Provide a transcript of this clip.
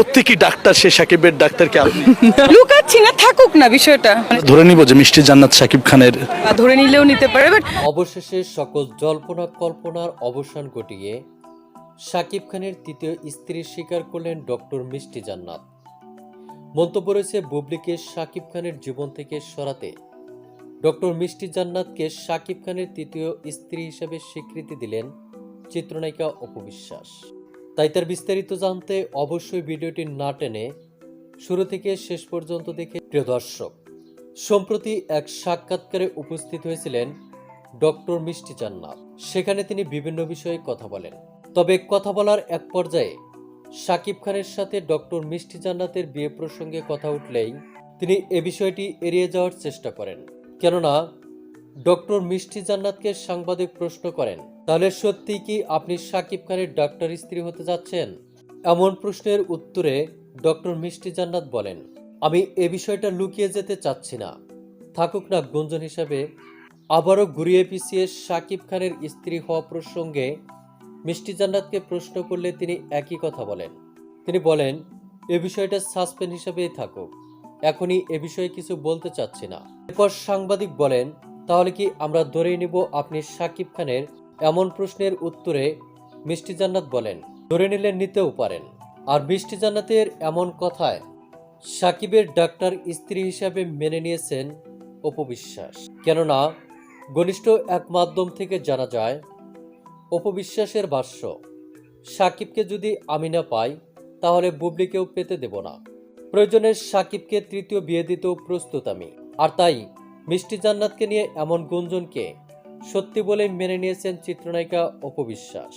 সত্যি কি ডাক্তার সে সাকিবের ডাক্তারকে আপনি? লুকাচ্ছি না থাকুক না বিষয়টা। মানে ধরে নিব যে মিষ্টি জান্নাত সাকিব খানের ধরে নিলেও নিতে পারে বাট অবশেষে সকল জল্পনা কল্পনার অবসান ঘটিয়ে শাকিব খানের তৃতীয় স্ত্রী স্বীকার করলেন ডক্টর মিষ্টি জান্নাত। মন্তব্য রয়েছে বুবলিকে শাকিব খানের জীবন থেকে সরাতে। ডক্টর মিষ্টি জান্নাতকে শাকিব খানের তৃতীয় স্ত্রী হিসেবে স্বীকৃতি দিলেন চিত্রনায়িকা অপবিশ্বাস তাই তার বিস্তারিত জানতে অবশ্যই ভিডিওটি না টেনে শুরু থেকে শেষ পর্যন্ত দেখে প্রিয় দর্শক, সম্প্রতি এক সাক্ষাৎকারে উপস্থিত হয়েছিলেন ডক্টর মিষ্টি জান্নাত সেখানে তিনি বিভিন্ন বিষয়ে কথা বলেন। তবে কথা বলার এক পর্যায়ে শাকিব খানের সাথে ডক্টর মিষ্টি জান্নাতের বিয়ে প্রসঙ্গে কথা উঠলেই তিনি এ বিষয়টি এড়িয়ে যাওয়ার চেষ্টা করেন। কেননা ডক্টর মিষ্টি জান্নাতকে সাংবাদিক প্রশ্ন করেন, তাহলে সত্যি কি আপনি শাকিব খানের ডাক্তার স্ত্রী হতে যাচ্ছেন? এমন প্রশ্নের উত্তরে ডক্টর মিষ্টি জান্নাত বলেন, আমি এ বিষয়টা লুকিয়ে যেতে চাচ্ছি না। থাকুক না গুঞ্জন হিসাবে, আবারও ঘুরিয়ে পিছিয়ে শাকিব খানের স্ত্রী হওয়া প্রসঙ্গে মিষ্টি জান্নাতকে প্রশ্ন করলে তিনি একই কথা বলেন। তিনি বলেন, এ বিষয়টা সাসপেন্ড হিসাবেই থাকুক। এখনই এ বিষয়ে কিছু বলতে চাচ্ছি না। এরপর সাংবাদিক বলেন তাহলে কি আমরা ধরেই নিব আপনি সাকিব খানের এমন প্রশ্নের উত্তরে মিষ্টি জান্নাত বলেন। ধরে নিলে নিতেও পারেন। আর মিষ্টি জান্নাতের এমন কথায় সাকিবের ডাক্তার স্ত্রী হিসাবে মেনে নিয়েছেন অপবিশ্বাস কেননা ঘনিষ্ঠ এক মাধ্যম থেকে জানা যায় অপবিশ্বাসের ভাষ্য, সাকিবকে যদি আমি না পাই, তাহলে বুবলিকেও পেতে দেব না। প্রয়োজনে সাকিবকে তৃতীয় বিয়ে দিতেও প্রস্তুত আমি। আর তাই মিষ্টি জান্নাতকে নিয়ে এমন গুঞ্জনকে সত্যি বলে মেনে নিয়েছেন চিত্রনায়িকা অপবিশ্বাস